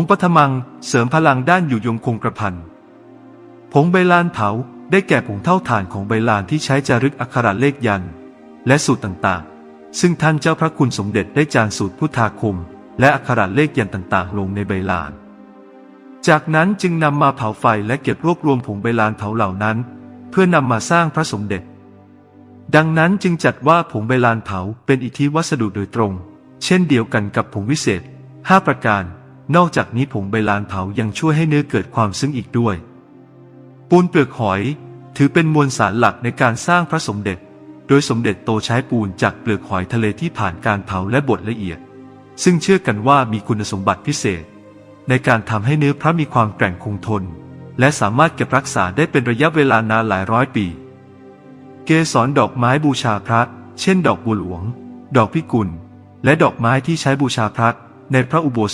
งปฐมังเสริมพลังด้านอยู่ยงคงกระพันผงใบลานเผาได้แก่ผงเท่าฐานของใบลานที่ใช้จารึกอักขระเลขยัน และสูตรต่างๆ ซึ่งท่านเจ้าพระคุณสมเด็จได้จารสูตรพุทธาคม และอักขระเลขยันต์ต่างๆ ลงในใบลาน จากนั้นจึงนำมาเผาไฟและเก็บรวบรวมผงใบลานเผาเหล่านั้น เพื่อนำมาสร้างพระสมเด็จ ดังนั้นจึงจัดว่าผงใบลานเผาเป็นอิทธิวัสดุโดยตรง เช่นเดียวกันกับผงวิเศษ 5 ประการ นอกจากนี้ผงใบลานเผายังช่วยให้เนื้อเกิดความซึ้งอีกด้วย ปูนเปลือกหอย ถือเป็นมวลสารหลักในการสร้างพระสมเด็จ โดยสมเด็จโตใช้ปูนจากเปลือกหอยทะเลที่ผ่านการเผาและบดละเอียด ซึ่งเชื่อกันว่ามีคุณสมบัติพิเศษ ในการทำให้เนื้อพระมีความแกร่งคงทน และสามารถเก็บรักษาได้เป็นระยะเวลานานหลายร้อยปี เกสรดอกไม้บูชาพระ เช่น ดอกบัวหลวง ดอกพิกุล และดอกไม้ที่ใช้บูชาพระในพระอุโบส